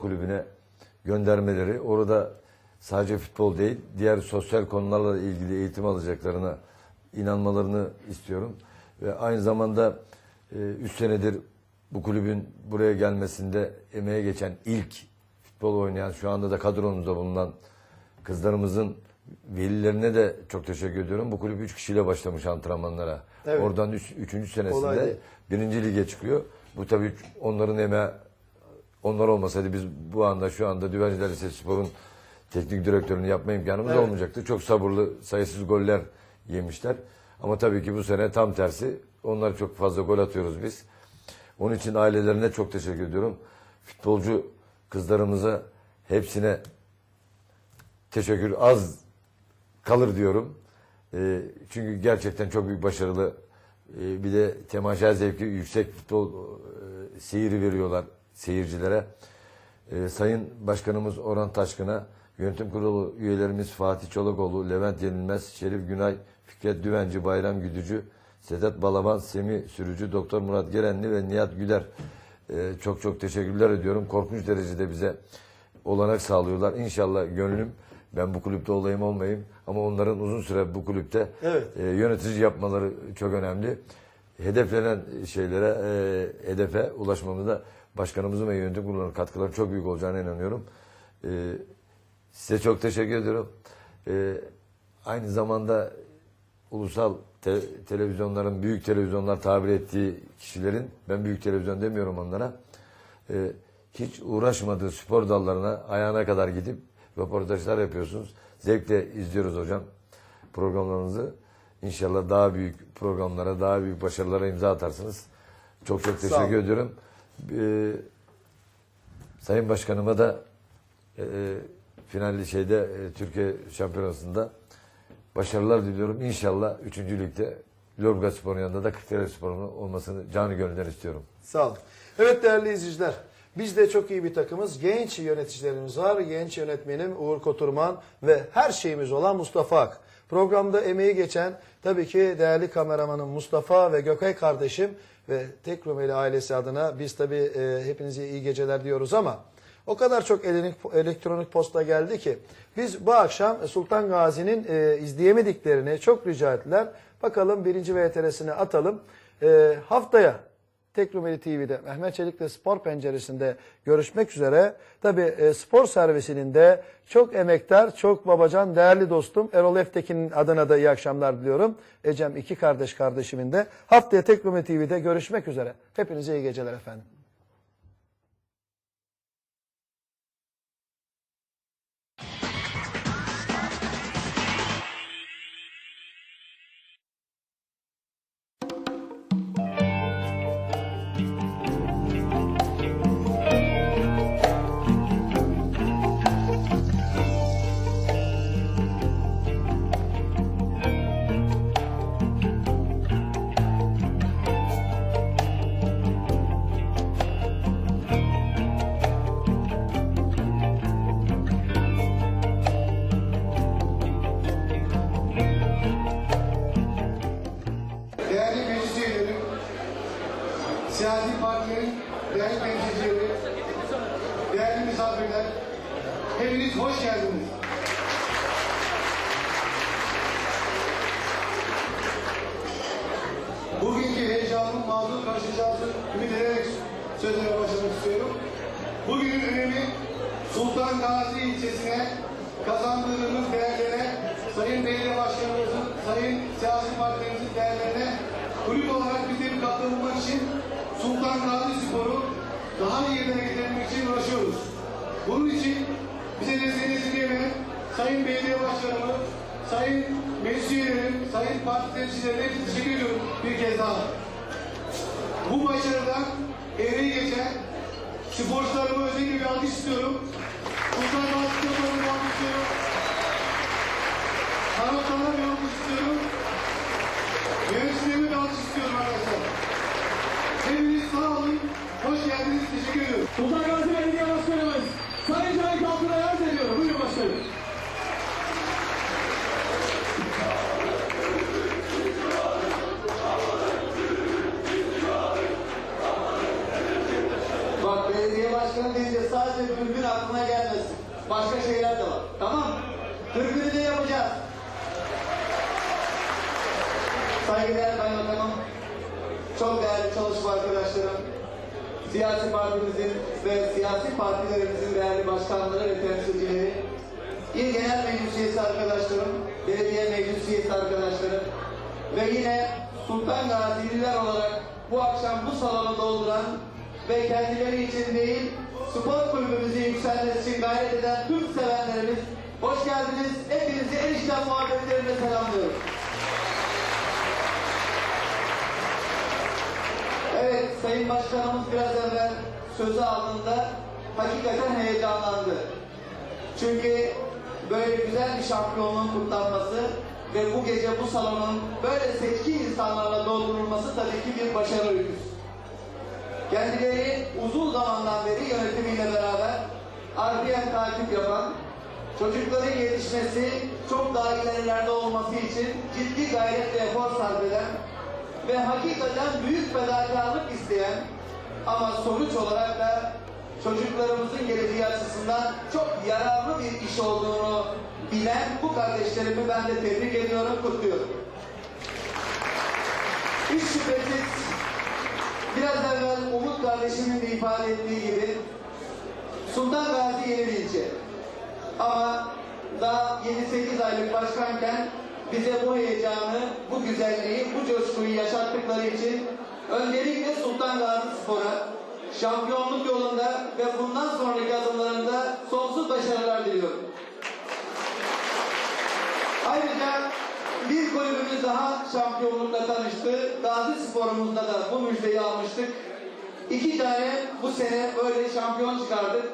Kulübü'ne göndermeleri, orada sadece futbol değil, diğer sosyal konularla ilgili eğitim alacaklarına inanmalarını istiyorum. Ve aynı zamanda 3 senedir bu kulübün buraya gelmesinde emeğe geçen ilk futbol oynayan, şu anda da kadromuzda bulunan kızlarımızın velilerine de çok teşekkür ediyorum. Bu kulüp 3 kişiyle başlamış antrenmanlara. Evet. Oradan 3. Üç, üçüncü Kolay senesinde değil. birinci lige çıkıyor. Bu tabii onların emeği onlar olmasaydı biz bu anda şu anda Düvenciler Lisesi Spor'un teknik direktörünü yapma imkanımız Evet. olmayacaktı. Çok sabırlı, sayısız goller yemişler. Ama tabii ki bu sene tam tersi. Onlar çok fazla gol atıyoruz biz. Onun için ailelerine çok teşekkür ediyorum. Futbolcu kızlarımıza hepsine teşekkür az kalır diyorum. Ee, çünkü gerçekten çok büyük başarılı. Ee, bir de temaşa zevki yüksek futbol e, seyiri veriyorlar seyircilere. Ee, Sayın Başkanımız Orhan Taşkın'a, yönetim kurulu üyelerimiz Fatih Çolakoğlu, Levent Yenilmez, Şerif Günay, Fikret Düvenci, Bayram Güdücü, Sedat Balaban, Semih Sürücü, Doktor Murat Gerenli ve Nihat Güler ee, çok çok teşekkürler ediyorum. Korkunç derecede bize olanak sağlıyorlar. İnşallah gönlüm ben bu kulüpte olayım olmayayım ama onların uzun süre bu kulüpte Evet. e, yönetici yapmaları çok önemli. Hedeflenen şeylere, e, hedefe ulaşmamızda başkanımızın ve yönetim kurulunun katkıları çok büyük olacağına inanıyorum. E, size çok teşekkür ediyorum. E, aynı zamanda ulusal te- televizyonların, büyük televizyonlar tabir ettiği kişilerin, ben büyük televizyon demiyorum onlara, e, hiç uğraşmadığı spor dallarına ayağına kadar gidip röportajlar yapıyorsunuz. Zevkle izliyoruz hocam programlarınızı. İnşallah daha büyük programlara, daha büyük başarılara imza atarsınız. Çok çok teşekkür ediyorum. Ee, Sayın Başkanıma da e, finalli şeyde e, Türkiye Şampiyonası'nda başarılar diliyorum. İnşallah 3. ligde Lorga Spor'un yanında da Kırklareli Spor'un olmasını canı gönülden istiyorum. Sağ olun. Evet değerli izleyiciler. Biz de çok iyi bir takımız. Genç yöneticilerimiz var. Genç yönetmenim Uğur Koturman ve her şeyimiz olan Mustafa Ak. Programda emeği geçen tabii ki değerli kameramanım Mustafa ve Gökay kardeşim ve Tek Rumeli ailesi adına biz tabii e, hepinize iyi geceler diyoruz ama o kadar çok elektronik, posta geldi ki biz bu akşam Sultan Gazi'nin e, izleyemediklerini çok rica ettiler. Bakalım birinci VTR'sini atalım. E, haftaya Tek Rumeli TV'de Mehmet Çelik'le Spor Penceresi'nde görüşmek üzere. Tabi e, spor servisinin de çok emektar, çok babacan, değerli dostum Erol Eftekin'in adına da iyi akşamlar diliyorum. Ecem iki kardeş kardeşimin de. Haftaya Tek Rumeli TV'de görüşmek üzere. Hepinize iyi geceler efendim. Sözüme başlamak istiyorum. Bugünün önemi Sultan Gazi ilçesine kazandırdığımız değerlere, Sayın Belediye Başkanımızın, Sayın siyasi partilerimizin değerlerine kulüp olarak bizim katkı bulmak için Sultan Gazi Spor'u daha iyi yerine getirmek için uğraşıyoruz. Bunun için bize desteğini esirgemeyen Sayın Belediye Başkanımız, Sayın Meclis Sayın Parti Temsilcilerine teşekkür ediyorum bir kez daha. Bu başarıda emeği geçen sporcularıma özellikle bir alkış istiyorum. Gazi Spor'u bir alkış istiyorum. Taraftarlara bir alkış istiyorum. Yöneticilerime bir alkış istiyorum arkadaşlar. Hepiniz sağ olun. Hoş geldiniz. Teşekkür ediyorum. Sultan Gazi Belediye Başkanımız Yapacağız. Saygıdeğer kaymakamım, çok değerli çalışma arkadaşlarım, siyasi partimizin ve siyasi partilerimizin değerli başkanları ve temsilcileri, İl Genel Meclis Üyesi arkadaşlarım, belediye meclis üyesi arkadaşlarım ve yine Sultan Gazililer olarak bu akşam bu salonu dolduran ve kendileri için değil, spor kulübümüzü yükselmesi için gayret eden tüm sevenlerimiz, hoş geldiniz. Hepinizi enişten muhabbetlerine selamlıyorum. Evet, Sayın Başkanımız biraz evvel sözü aldığında hakikaten heyecanlandı. Çünkü böyle güzel bir şampiyonluğun kutlanması ve bu gece bu salonun böyle seçkin insanlarla doldurulması tabii ki bir başarı öyküsü. Kendileri uzun zamandan beri yönetimiyle beraber harfiyen takip yapan, çocukların yetişmesi, çok daha ilerilerde olması için ciddi gayret ve efor sarf eden ve hakikaten büyük fedakarlık isteyen ama sonuç olarak da çocuklarımızın geleceği açısından çok yararlı bir iş olduğunu bilen bu kardeşlerimi ben de tebrik ediyorum, kutluyorum. Hiç şüphesiz biraz evvel Umut kardeşimin de ifade ettiği gibi Sultan Gazi yeni bir ilçe. Ama daha 7-8 aylık başkanken bize bu heyecanı, bu güzelliği, bu coşkuyu yaşattıkları için öncelikle Sultan Gazi Spor'a şampiyonluk yolunda ve bundan sonraki adımlarında sonsuz başarılar diliyorum. Ayrıca bir kulübümüz daha şampiyonlukla tanıştı. Gazi Spor'umuzda da bu müjdeyi almıştık. İki tane bu sene böyle şampiyon çıkardık.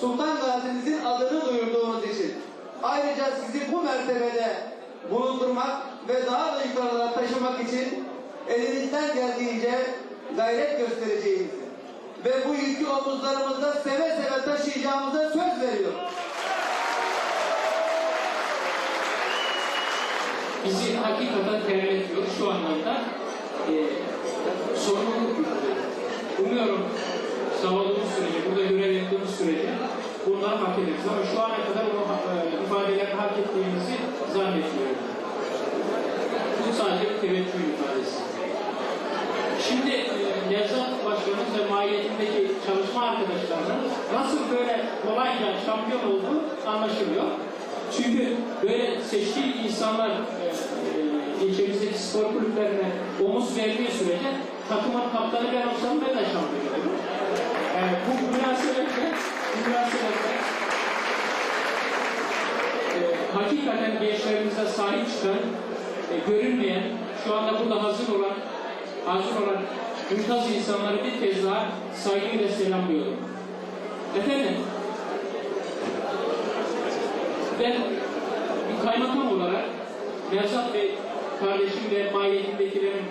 Sultan Gazi'mizin adını duyurduğumuz için. Ayrıca sizi bu mertebede bulundurmak ve daha da yukarılara taşımak için elimizden geldiğince gayret göstereceğimizi ve bu yükü omuzlarımızda seve seve taşıyacağımıza söz veriyorum. bizi hakikaten terletiyor şu anlamda. E, sorumluluk. Umuyorum savunduğumuz sürece, burada görev yaptığımız sürece bunları hak ederiz. Ama şu ana kadar o e, hak ettiğimizi zannetmiyorum. Bu sadece teveccüh ifadesi. Şimdi e, Nevzat Başkanımız ve mahiyetindeki çalışma arkadaşlarının nasıl böyle kolayca şampiyon olduğu anlaşılıyor. Çünkü böyle seçkin insanlar e, e, ilçemizdeki spor kulüplerine omuz verdiği sürece takımın kaptanı ben olsam ben de şampiyon olurum. E, bu münasebetle, bu münasebetle e, hakikaten gençlerimize sahip çıkan, e, görünmeyen, şu anda burada hazır olan, hazır olan mümtaz insanları bir kez daha saygıyla selamlıyorum. Efendim, ben bir kaymakam olarak Nevzat Bey kardeşim ve mahiyetindekilerin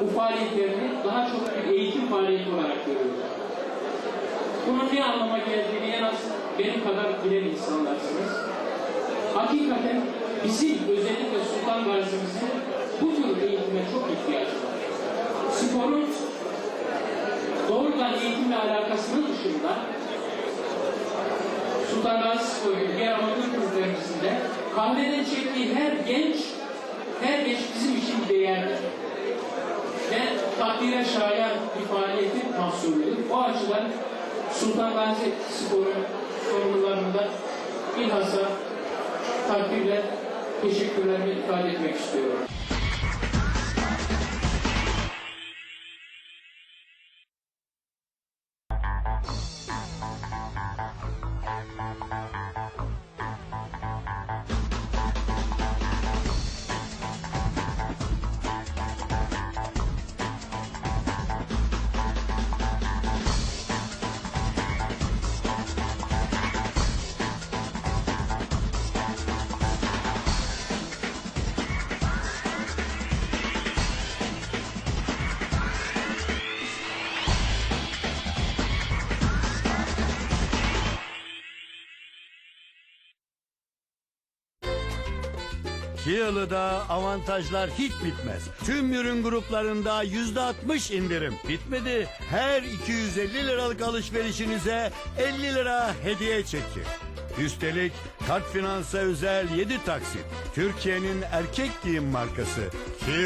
bu faaliyetlerini daha çok bir eğitim faaliyeti olarak görüyorum. Bunun ne anlama geldiğini en az benim kadar bilen insanlarsınız. Hakikaten bizim özellikle Sultan Gazi'mizin bu tür eğitime çok ihtiyacı var. Sporun doğrudan eğitimle alakasının dışında Sultan Gazi Spor gibi diğer amatör kulüplerimizde kahveden çektiği her genç, her genç bizim için değerli. Ve takdire şayan bir faaliyetin mahsulüdür. O açıdan Sultan Gazi Spor'un sorumlularında bilhassa takdirle teşekkürlerimi ifade etmek istiyorum. Kiyalı'da avantajlar hiç bitmez. Tüm ürün gruplarında yüzde altmış indirim. Bitmedi. Her 250 liralık alışverişinize 50 lira hediye çeki. Üstelik kart finansa özel 7 taksit. Türkiye'nin erkek giyim markası. Kiyalı.